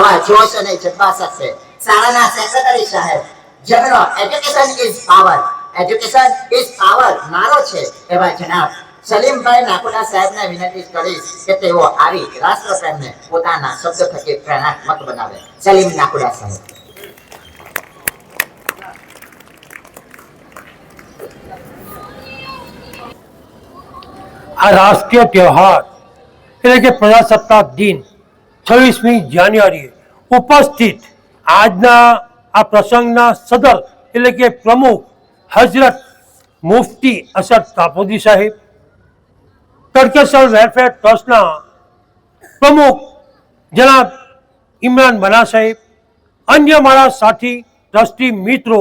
આવા જોશ અને જજ્બા સાથે શાળાના સેક્રેટરી સાહેબ જેમનો education is power. Education is power નારો છે, એવા જનાબ સલીમભાઈ નાકુડા સાહેબને વિનંતી કરીશ કે તેઓ આવી રાષ્ટ્રપ્રેમને પોતાના શબ્દ થકી પ્રેરણાત્મક બનાવે. સલીમ નાકુડા સાહેબ. આ રાષ્ટ્રીય તહેવાર એટલે કે પ્રજાસત્તાક દિન. છવ્વીસમી જાન્યુઆરીએ ઉપસ્થિત આજના આ પ્રસંગના સદર એટલે કે પ્રમુખ હજરત મુફતી અસદ કાપોદી સાહેબ, તડકેસર વેલફેર ટ્રસ્ટના પ્રમુખ જનાબ ઇમરાન બના સાહેબ, અન્ય મારા સાથી, ટ્રસ્ટી મિત્રો,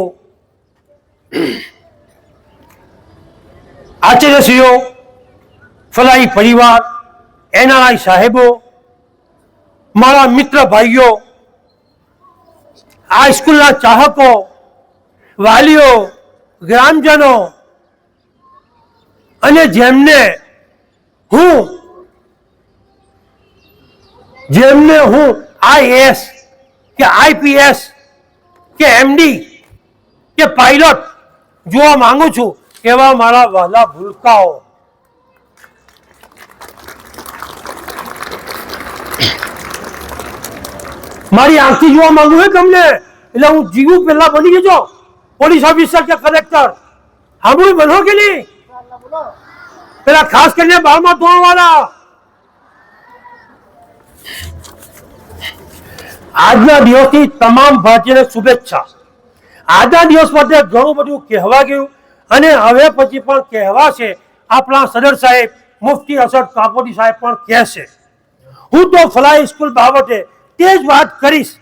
આચાર્યશ્રીઓ, ફલાઈ પરિવાર એનઆરઆઈ સાહેબો મારા મિત્ર ભાઈઓ આ સ્કૂલના ચાહકો, વાલીઓ, ગ્રામજનો, અને જેમને હું જેમને હું આઈએસ કે આઈપીએસ કે એમડી કે પાયલોટ જોવા માંગુ છું, એવા મારા વહાલા ભૂલકાઓ. મારી આંખથી જોવા માંગુ હે તમને. એટલે હું જીવું પેલા બની જજો પોલીસ ઓફિસર કે કલેક્ટર. સાંભળું બનો કે નહીં? પેલા ખાસ કરીને બારમાં ધોરણ વાળા આજના દિવસથી તમામ ભારતીયને શુભેચ્છા. આજના દિવસ માટે ઘણું બધું કહેવા ગયું અને હવે પછી પણ કહેવાશે આપણા સદર સાહેબ, મુફતી અસદ કાપોડી સાહેબ પણ કહેશે. હું તો ફલાઈ સ્કૂલ બાબતે તે જ વાત કરીશ.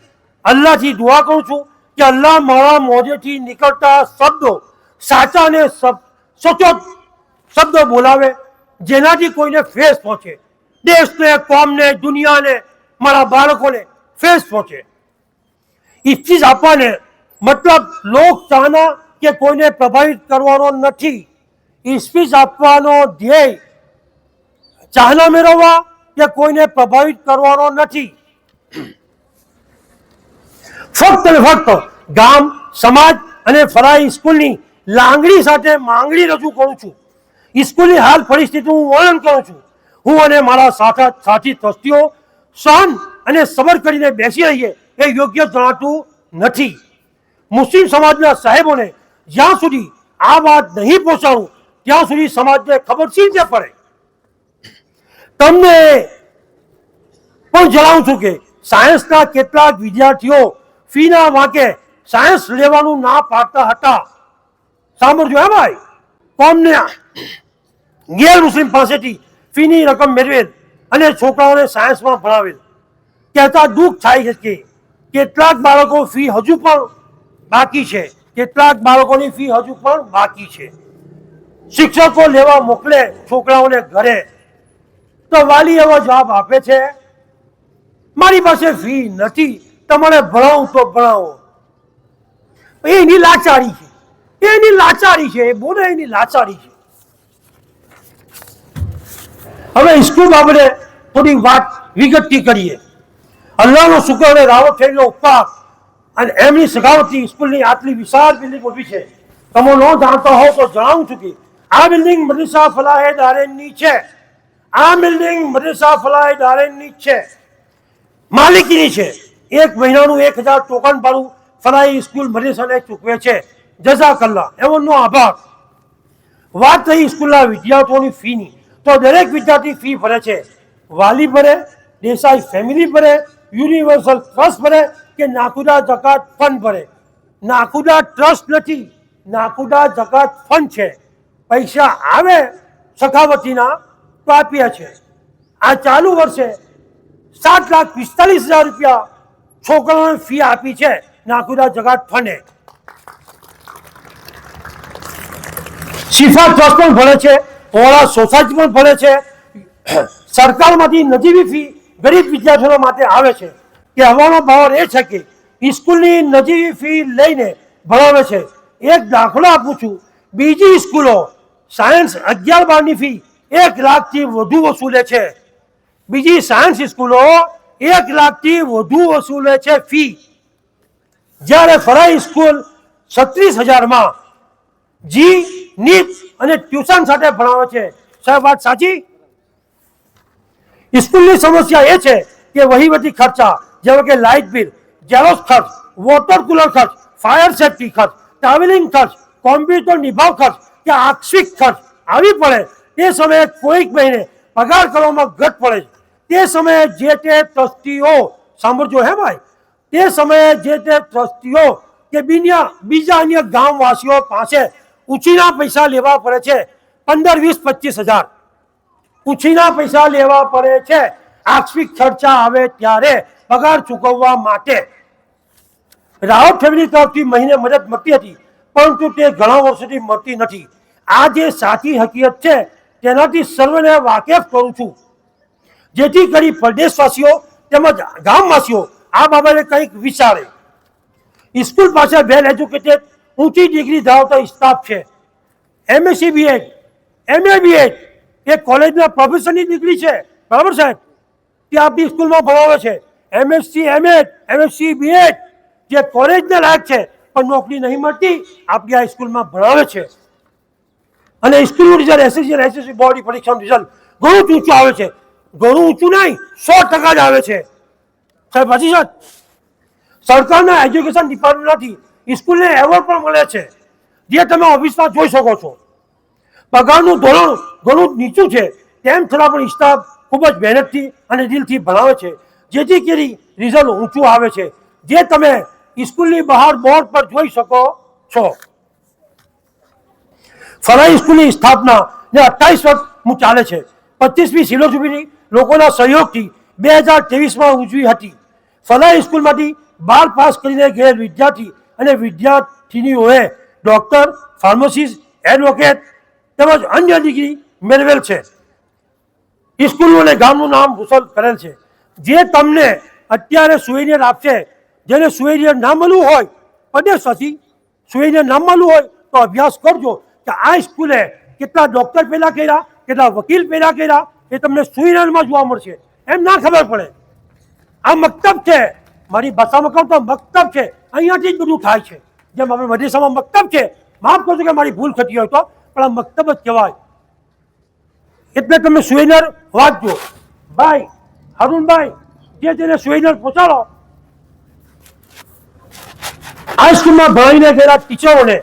અલ્લાહથી દુઆ કરું છું કે અલ્લાહ મારા મોજેથી નીકળતા શબ્દો સાચા અને સચોટ શબ્દો બોલાવે, જેનાથી કોઈને ફેસ પહોંચે. દેશને, કોમને, દુનિયાને, મારા બાળકોને ફેસ પહોંચે. ઇચ્છીશ આપવાને મતલબ લોક ચાહના કે કોઈને પ્રભાવિત કરવાનો નથી. ઇસ્પીચ આપવાનો ધ્યેય ચાહના મેળવવા કે કોઈને પ્રભાવિત કરવાનો નથી. ફક્ત ને ફક્ત ગામ, સમાજ અને ફરાઈ સ્કૂલની લાંગણી સાથે માંગણી રજૂ કરું છું. સ્કૂલની હાલ પરિસ્થિતિનું વર્ણન કરું છું. હું અને મારા સાથા, સાથી ટ્રસ્ટીઓ સહન અને સબર કરીને બેસી રહીએ એ યોગ્ય જણાતું નથી. મુસ્લિમ સમાજના સાહેબોને જ્યાં સુધી આ વાત નહીં પહોંચાડું, ત્યાં સુધી સમાજને ખબર સી રીતે પડે? તમને પણ જણાવું છું કે સાયન્સના કેટલાક વિદ્યાર્થીઓ ફીના વાંકે સાયન્સ લેવાનું ના પાડતા હતા. સાંભળજો હે ભાઈ. કોમને ગેર મુસ્લિમ પાસેથી ફીની રકમ મેળવેલ અને છોકરાઓને સાયન્સમાં ભણાવેલ. કહેતા દુઃખ થાય છે કે કેટલાક બાળકો ફી હજુ પણ બાકી છે. કેટલાક બાળકોની ફી હજુ પણ બાકી છે. શિક્ષકો લેવા મોકલે છોકરાઓને ઘરે. તો વાલી એવો જવાબ આપે છે મારી પાસે ફી નથી. તમારે ભણાવું તો ભણાવો. એની લાચારી છે. એની લાચારી છે. બોલે એની લાચારી છે. હવે સ્કૂલ બાબતે થોડી વાત વિગતથી કરીએ. અલ્લાહનો શુક્ર અને રાવત થયેલો ઉપવાસ અને એમની સગાવતી સ્કૂલની આટલી વિશાળ બિલ્ડિંગ ઊભી છે. તમે ન જાણતા હો તો જણાવું છું કે આ બિલ્ડિંગ મદરસા ફલાહે દારેનની છે. આ બિલ્ડિંગ મદરસા ફલાહે દારેનની છે. માલિકીની છે. એક મહિનાનું એક હજાર ટોકન ભાડું ફલાઈ સ્કૂલ મરીસને ચૂકવે છે. જઝાકલ્લા, એમનો આભાર. વાત રહી સ્કૂલના વિદ્યાર્થીઓની ફીની, તો દરેક વિદ્યાર્થી ફી ભરે છે. વાલી ભરે, દેસાઈ ફેમિલી ભરે, યુનિવર્સલ ટ્રસ્ટ ભરે કે નાકુદા જકાત ફંડ ભરે. નાકુદા ટ્રસ્ટ નથી, નાકુદા જકાત ફંડ છે. પૈસા આવે, સખાવતીના તો આપ્યા છે. આ ચાલુ વર્ષે સાત લાખ પિસ્તાલીસ હજાર રૂપિયા છોકરાઓને ફી આપી છે નાકુદા જગાત ફંડે શિફા ટ્રસ્ટ પણ ભણે છે, ઓળા સોસાયટી પણ ભણે છે. સરકારમાંથી નજીવી ફી ગરીબ વિદ્યાર્થીઓ માટે આવે છે. કહેવાનો ભાવ એ છે કે સ્કૂલની નજીવી ફી લઈને ભણાવે છે. એક દાખલો આપું છું. બીજી સ્કૂલો સાયન્સ અગિયાર બારની ફી એક લાખથી વધુ વસૂલે છે. બીજી સાયન્સ સ્કૂલો એક લાખથી વધુ વસૂલે છે ફી. જ્યારે ફરાઈ સ્કૂલ છત્રીસ હજારમાં જી, નીટ અને ટ્યુશન સાથે ભણાવે છે. સાહેબ, વાત સાચી? સ્કૂલની સમસ્યા એ છે કે વહીવટી ખર્ચા, જેવા કે લાઇટ બિલ જેરોસ ખર્ચ, વોટર કુલર ખર્ચ, ફાયર સેફટી ખર્ચ ટ્રાવેલિંગ ખર્ચ, કોમ્પ્યુટર નિભાવ ખર્ચ, કે આકસ્મિક ખર્ચ આવી પડે તે સમયે કોઈક મહિને પગાર કરવામાં ઘટ પડે છે. તે સમયે જે તે ટ્રસ્ટીઓ, સાંભળજો હે ભાઈ, તે સમયે જે તે ટ્રસ્ટીઓ કે બીજા અન્ય ગામવાસીઓ પાસે ઉછીના પૈસા લેવા પડે છે, પંદર, વીસ, પચીસ હજાર. ઉછીના પૈસા લેવા પડે છે આકસ્મિક ખર્ચા આવે ત્યારે પગાર ચૂકવવા માટે. રાહત ફેમિલી તરફથી મહિને મદદ મળતી હતી, પરંતુ તે ઘણા વર્ષોથી મળતી નથી. આ જે સાચી હકીકત છે, તેનાથી સર્વને વાકેફ કરું છું. જેથી કરી પ્રદેશવાસીઓ તેમજ ગામવાસીઓ આ બાબતે કંઈક વિચારે. સ્કૂલ પાસે વેલ એજ્યુકેટેડ, ઊંચી ડિગ્રી ધરાવતા સ્ટાફ છે. એમએસસી બીએડ એમએ બીએડ એ કોલેજના પ્રોફેસરની ડિગ્રી છે. બરાબર સાહેબ? તે આપણી સ્કૂલમાં ભણાવે છે. એમએસસી એમએડ એમએસસી બીએડ જે કોલેજને લાયક છે, પણ નોકરી નહીં મળતી, આપણી આ સ્કૂલમાં ભણાવે છે. અને સ્કૂલનું રિઝલ્ટ એસએસસી અને એસએસસી બોર્ડની પરીક્ષાનું રિઝલ્ટ ઘણું ઊંચું આવે છે. ઘણું ઊંચું નહીં, સો ટકા જ આવે છે. પછી સાહેબ, સરકારના એજ્યુકેશન ડિપાર્ટમેન્ટથી સ્કૂલને એવોર્ડ પણ મળે છે, જે તમે ઓફિસમાં જોઈ શકો છો. પગારનું ધોરણ ઘણું નીચું છે, તેમ છતાં પણ સ્ટાફ ખૂબ જ મહેનતથી અને દિલથી ભણાવે છે, જેથી કરી રિઝલ્ટ ઊંચું આવે છે. જે તમે સ્કૂલની બહાર બોર્ડ પર જોઈ શકો છો. ફરાઈ સ્કૂલની સ્થાપના ને અઠ્ઠાવીસ વર્ષ ચાલે છે. પચીસમી ફિલોસોફીની લોકોના સહયોગથી બે હજાર ત્રેવીસમાં ઉજવી હતી. ફલા સ્કૂલમાંથી બાર પાસ કરીને ગયેલ વિદ્યાર્થી અને વિદ્યાર્થીનીઓએ ડૉક્ટર, ફાર્મસિસ્ટ, એડવોકેટ તેમજ અન્ય ડિગ્રી મેળવેલ છે. સ્કૂલનું અને ગામનું નામ રોશન કરેલ છે. જે તમને અત્યારે સુવેનિયર આપશે, જેને સુવેનિયર ના મળવું હોય પ્રદેશવાસી સુવેનિયર ના મળવું હોય, તો અભ્યાસ કરજો કે આ સ્કૂલે કેટલા ડોક્ટર પેદા કર્યા, કેટલા વકીલ પેદા કર્યા એ તમને સુઈરાનમાં જોવા મળશે. એમ ના ખબર પડે. આ મક્તબ છે. મારી ભાષામાં કહું તો મક્તબ છે. અહીંયાથી જ બધું થાય છે. જેમ આપણે મધ્યસામાં મક્તબ છે. માફ કરજો કે મારી ભૂલ થતી હોય તો, પણ આ મક્તબ જ કહેવાય. એટલે તમે સુઈનર વાંચજો ભાઈ અરુણભાઈ જે તેને સુઈનર પહોંચાડો આ સ્કૂલમાં ભણાવીને ગયેલા ટીચરોને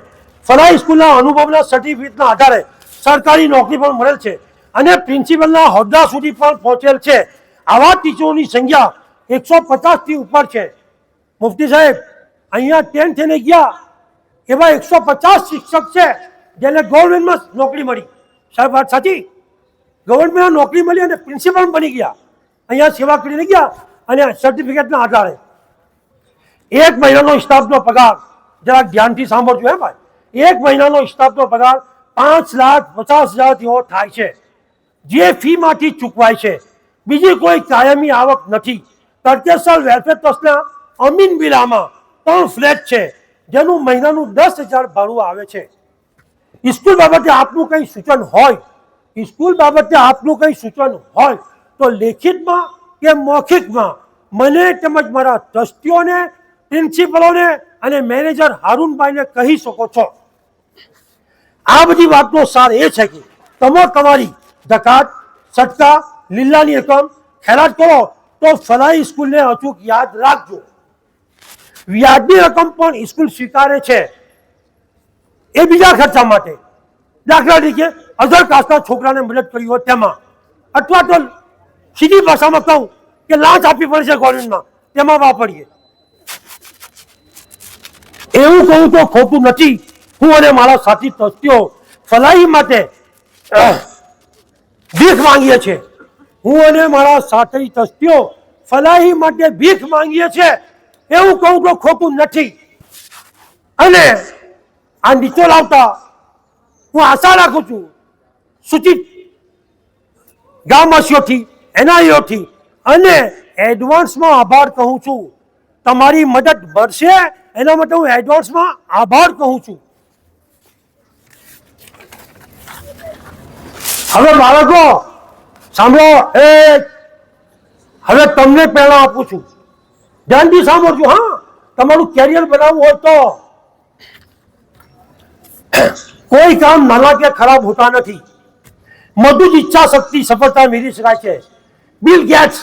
ફલાઈ સ્કૂલના અનુભવના સર્ટિફિકેટના આધારે સરકારી નોકરી પણ મળેલ છે. અને પ્રિન્સિપલના હોદ્દા સુધી પણ પહોંચેલ છે. આવા ટીચરોની સંખ્યા એકસો પચાસથી ઉપર છે. મુફતી સાહેબ, અહીંયા ટેન થઈને ગયા, એવા એકસો પચાસ શિક્ષક છે જેને ગવર્મેન્ટમાં નોકરી મળી. સાહેબ, વાત સાચી? ગવર્મેન્ટમાં નોકરી મળી અને પ્રિન્સિપલ બની ગયા. અહીંયા સેવા કરીને ગયા અને સર્ટિફિકેટના આધારે. એક મહિનાનો સ્ટાફનો પગાર જરાક ધ્યાનથી સાંભળજો હે ભાઈ. એક મહિનાનો સ્ટાફનો પગાર પાંચ લાખ પચાસ હજારથી થાય છે. જે ફીમાંથી ચૂકવાય છે. બીજી કોઈ કાયમી આવક નથી. તડકેસર વેલફેર ટ્રસ્ટના અમીન વિલામાં ત્રણ ફ્લેટ છે, જેનું મહિનાનું દસ હજાર ભાડું આવે છે. સ્કૂલ બાબતે આપનું કંઈ સૂચન હોય? સ્કૂલ બાબતે આપનું કંઈ સૂચન હોય? તો લેખિતમાં કે મૌખિકમાં? મને તેમજ મારા ટ્રસ્ટીઓને, પ્રિન્સિપલોને અને મેનેજર હારૂનભાઈને કહી શકો છો. આ બધી વાતનો સાર એ છે કે તમે તમારી જકાત સટકા લીલાની રકમ ખેરાટ કરો તો ફલાઈ સ્કૂલને અચૂક યાદ રાખજો. વ્યાજની રકમ પણ સ્કૂલ સ્વીકારે છે. એ બીજા ખર્ચા માટે. દાખલા તરીકે અધર કાસ્ટના છોકરાને મદદ કરી હોય તેમાં. અથવા તો સીધી ભાષામાં કહું કે લાંચ આપવી પડે છે ગવર્મેન્ટમાં તેમાં વાપરીએ. એવું કહું તો ખોટું નથી. હું અને મારા સાથી ટ્રસ્ટીઓ ફલાઈ માટે ભીખ માંગીએ છીએ. હું અને મારા સાથી તસ્તીઓ ફલાઈ માટે ભીખ માંગીએ છીએ. એવું કહું તો ખોટું નથી. અને આ નીચે લાવતા હું આશા રાખું છું, સૂચિત ગામવાસીઓથી, એનઆઈઓથી અને એડવાન્સમાં આભાર કહું છું. તમારી મદદ મળશે, એના માટે હું એડવાન્સમાં આભાર કહું છું. હવે બાળકો, સાંભળો, એ, હવે તમને પ્રેરણા આપું છું. ધ્યાનથી સાંભળજો, હા. તમારું કેરિયર બનાવવું હોય તો. કોઈ કામ નાના કે ખરાબ હોતા નથી. મધુ જ ઈચ્છા શક્તિ, સફળતા મેળવી શકાય છે. બિલ ગેટ્સ,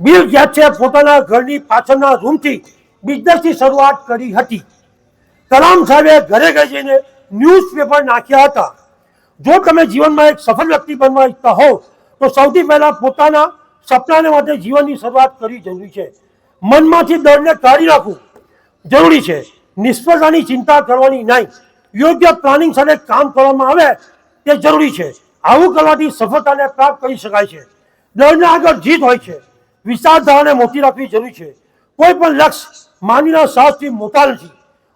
બિલ ગેટ્સે પોતાના ઘરની પાછળના રૂમથી બિઝનેસની શરૂઆત કરી હતી. કલામ સાહેબે ઘરે ઘરે જઈને ન્યૂઝપેપર નાખ્યા હતા. જો તમે જીવનમાં એક સફળ વ્યક્તિ બનવા ઈચ્છતા હો તો સૌથી પહેલા પોતાના સપનાને માટે જીવનની શરૂઆત કરવી જરૂરી છે. મનમાંથી ડરને કાઢી નાખવું જરૂરી છે. નિષ્ફળતાની ચિંતા કરવાની નહીં. યોગ્ય પ્લાનિંગ સાથે કામ કરવામાં આવે તે જરૂરી છે. આવું કરવાથી સફળતાને પ્રાપ્ત કરી શકાય છે. ડરને આગળ જીત હોય છે. વિચારધારાને મોટી રાખવી જરૂરી છે. કોઈ પણ લક્ષ્ય માનવીના સાહસથી મોટા નથી.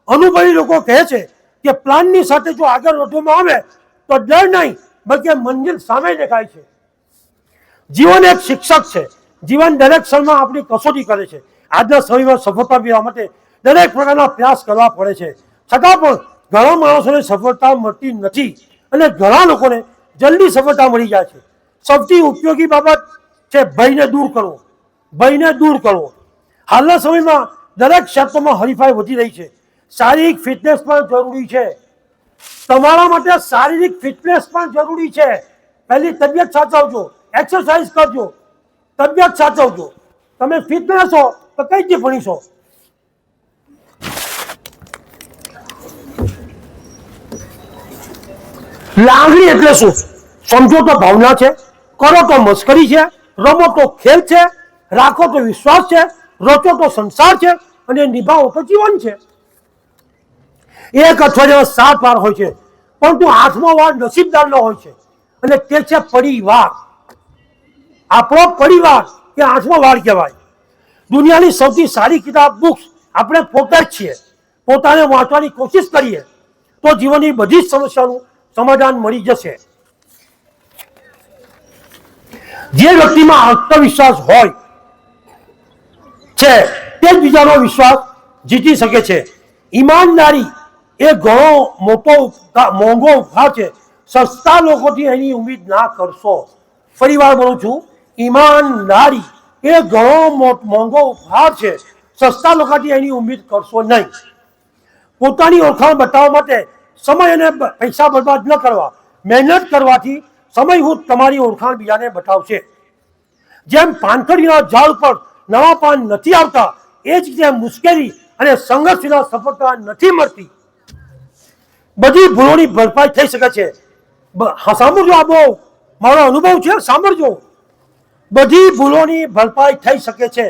અનુભવી લોકો કહે છે કે પ્લાનની સાથે જો આગળ વધવામાં આવે તો ડર નહીં, બલકે મંજિલ સામે દેખાય છે. જીવન એક શિક્ષક છે. જીવન દરેક ક્ષણમાં આપણી કસોટી કરે છે. આજના સમયમાં સફળતા મેળવવા માટે દરેક પ્રકારના પ્રયાસ કરવા પડે છે. છતાં પણ ઘણા માણસોને સફળતા મળતી નથી અને ઘણા લોકોને જલ્દી સફળતા મળી જાય છે. સૌથી ઉપયોગી બાબત છે ભયને દૂર કરવો. ભયને દૂર કરવો. હાલના સમયમાં દરેક ક્ષેત્રમાં હરીફાઈ વધી રહી છે. શારીરિક ફિટનેસ પણ જરૂરી છે. તમારા માટે શારીરિક ફિટનેસ પણ જરૂરી છે. પહેલી તબિયત સાચવજો એક્સરસાઇઝ કરજો, તબિયત સાચવજો. તમે ફિટ રહેશો તો કઈ રીતે ભણીશો લાગણી એટલે શું? સમજો તો ભાવના છે, કરો તો મસ્કરી છે, રમો તો ખેલ છે, રાખો તો વિશ્વાસ છે, રચો તો સંસાર છે અને નિભાવો તો જીવન છે. એક અઠવાડિયામાં સાત વાર હોય છે. પરંતુ આઠમો વાર નસીબદારનો હોય છે. અને તે છે પરિવાર. આપણો પરિવાર એ આઠમો વાર કહેવાય. દુનિયાની સૌથી સારી કિતાબ બુક્સ આપણે પોતે જ છીએ. પોતાને વાંચવાની કોશિશ કરીએ. તો જીવનની બધી જ સમસ્યાનું સમાધાન મળી જશે. જે વ્યક્તિમાં આત્મવિશ્વાસ હોય છે, તે જ બીજાનો વિશ્વાસ જીતી શકે છે. ઈમાનદારી એ ઘણો મોટો મોંઘો ઉપહાર છે. સસ્તા લોકોથી એની ઉમ્મીદ ના કરશો. ફરી વાર બોલું છું, ઈમાનદારી એ ઘણો મોંઘો ઉપહાર છે. સસ્તા લોકોથી એની ઉમ્મીદ કરશો નહીં. પોતાની ઓળખાણ બતાવવા માટે સમય અને પૈસા બરબાદ ન કરવા. મહેનત કરવાથી સમય હું તમારી ઓળખાણ બીજાને બતાવશે. જેમ પાનખડીના ઝાડ પર નવા પાન નથી આવતા, એ જ રીતે મુશ્કેલી અને સંઘર્ષ વિના સફળતા નથી મળતી. બધી ભૂલોની ભરપાઈ થઈ શકે છે. સાંભળજો આ બહુ મારો અનુભવ છે, સાંભળજો. બધી ભૂલોની ભરપાઈ થઈ શકે છે,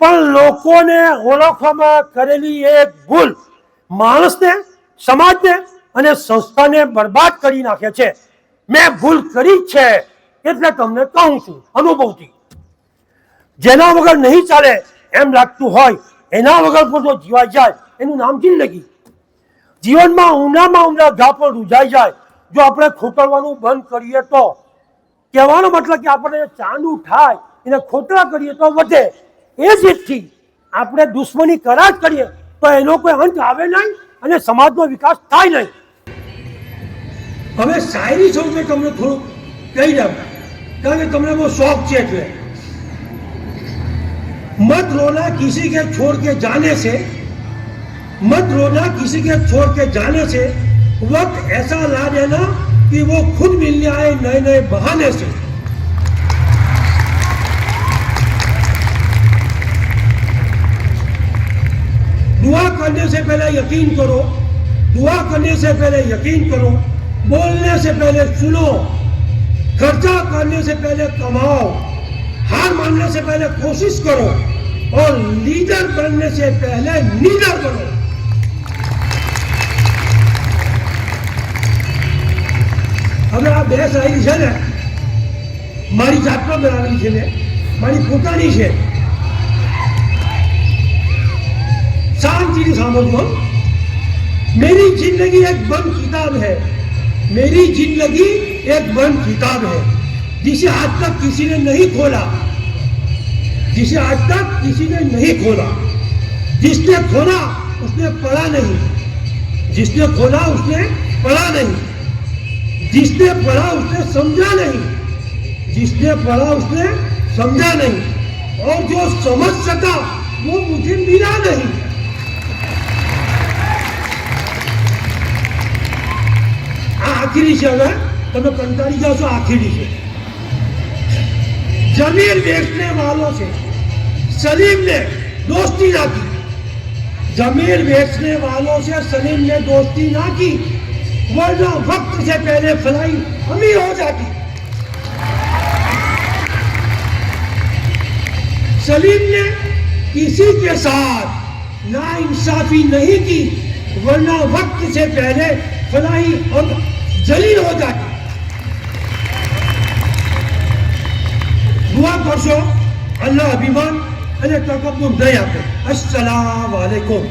પણ લોકોને ઓળખવામાં કરેલી એક ભૂલ માણસને, સમાજને અને સંસ્થાને બરબાદ કરી નાખે છે. મેં ભૂલ કરી છે એટલે તમને કહું છું, અનુભવથી. જેના વગર નહીં ચાલે એમ લાગતું હોય, એના વગર પણ જો જીવાઈ જાય, એનું નામ જિંદગી જીવનમાં ઊંડામાં ઊંડા ઘા પણ રૂજાઈ જાય. જો આપણે ખોતરવાનું બંધ કરીએ તો? કહેવાનો મતલબ કે આપણને ચાંદુ થાય, એને ખોતરા કરીએ તો વધે. એ જીતથી આપણે દુશ્મની કરાર કરીએ તો એનો કોઈ અંત આવે નહીં અને સમાજનો વિકાસ થાય નહીં. હવે શાયરી સૌ મેં તમને થોડું કહી દઉં. કારણ કે તમને બહુ શોખ છે એટલે. મત રોના કિસી કે છોડ કે જાને છે मत रोना किसी के छोड़ के जाने से। वक्त ऐसा ला देना कि वो खुद मिलने आए नए नए बहाने से। दुआ करने से पहले यकीन करो, दुआ करने से पहले यकीन करो, बोलने से पहले सुनो, खर्चा करने से पहले कमाओ, हार मानने से पहले कोशिश करो और लीडर बनने से पहले लीडर बनो। હવે આ બે શાયરી છે ને મારી જાતમાં બનાવેલી છે ને મારી પોતાની છે શાંતિથી સાંભળજો मेरी जिंदगी एक बंद किताब है मेरी जिंदगी एक बंद किताब है जिसे आज तक किसी ने नहीं खोला जिसे आज तक किसी ने नहीं खोला जिसने खोला उसने पढ़ा नहीं जिसने खोला उसने पढ़ा नहीं जिसने पढ़ा उसने समझा नहीं जिसने पढ़ा उसने समझा नहीं और जो समझ सका वो मुझे मिला नहीं આ આખરી છે હવે તમે કંટાળી જાઓ છો આખરી છે જમીર વેચને વાલો છે સલીમ ને દોસ્તી નાખી जमीर बेचने वालों से सलीम ने दोस्ती ना की वरना वक्त से पहले फलाई अमीर हो जाती सलीम ने किसी के साथ ना इंसाफी नहीं की वरना वक्त से पहले फलाई और जलील हो जाती दुआ करशो अल्लाह अभिमान અને તકબુર નહીં આપે અસ્સલામ વાલેકુમ